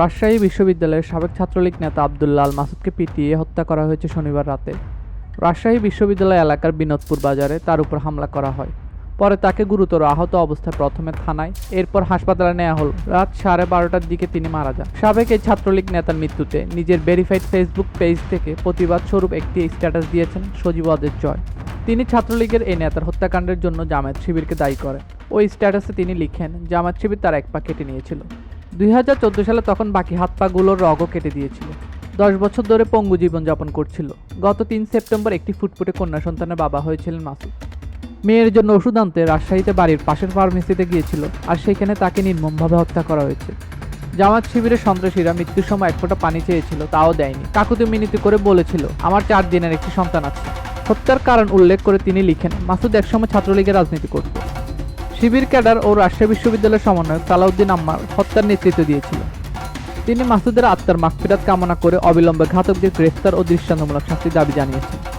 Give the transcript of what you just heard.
রাজশাহী বিশ্ববিদ্যালয়ের সাবেক ছাত্রলীগ নেতা আবদুল্লাহ আল মাসুদকে পিটিয়ে হত্যা করা হয়েছে শনিবার রাতে। রাজশাহী বিশ্ববিদ্যালয় এলাকার বিনোদপুর বাজারে তার উপর হামলা করা হয়। পরে তাকে গুরুতর আহত অবস্থায় প্রথমে থানায়, এরপর হাসপাতালে নেওয়া হল। রাত সাড়ে বারোটার দিকে তিনি মারা যান। সাবেক এই ছাত্রলীগ নেতার মৃত্যুতে নিজের ভেরিফাইড ফেসবুক পেজ থেকে প্রতিবাদ স্বরূপ একটি স্ট্যাটাস দিয়েছেন সজীব অদের জয়। তিনি ছাত্রলীগের এই নেতার হত্যাকাণ্ডের জন্য জামায়াত শিবিরকে দায়ী করেন। ওই স্ট্যাটাসে তিনি লিখেন, জামায়াত শিবির তার এক পা কেটে নিয়েছিল। দুই সালে তখন বাকি হাত পাগুলোর রগও কেটে দিয়েছিল। দশ বছর ধরে পঙ্গু জীবনযাপন করছিল। গত তিন সেপ্টেম্বর একটি ফুটফুটে কন্যা সন্তানের বাবা হয়েছিলেন মাসুদ। মেয়ের জন্য ওষুধ আনতে রাজশাহীতে বাড়ির পাশের ফার্মেসিতে গিয়েছিল আর সেখানে তাকে নির্মমভাবে হত্যা করা হয়েছে। জামাত শিবিরের সন্ত্রাসীরা মৃত্যুর সময় এক ফোঁটা পানি চেয়েছিল, তাও দেয়নি। কাকুতি মিনতি করে বলেছিল, আমার চার দিনের একটি সন্তান আছে। হত্যার কারণ উল্লেখ করে তিনি লিখেন, মাসুদ একসময় ছাত্রলীগের রাজনীতি করত। শিবির ক্যাডার ও রাজশাহী বিশ্ববিদ্যালয়ের সমন্বয়ক সালাউদ্দিন আম্মার হত্যার নেতৃত্ব দিয়েছিল। তিনি মাসুদের আত্মার মাগফিরাত কামনা করে অবিলম্বে ঘাতকদের গ্রেফতার ও দৃষ্টান্তমূলক শাস্তির দাবি জানিয়েছেন।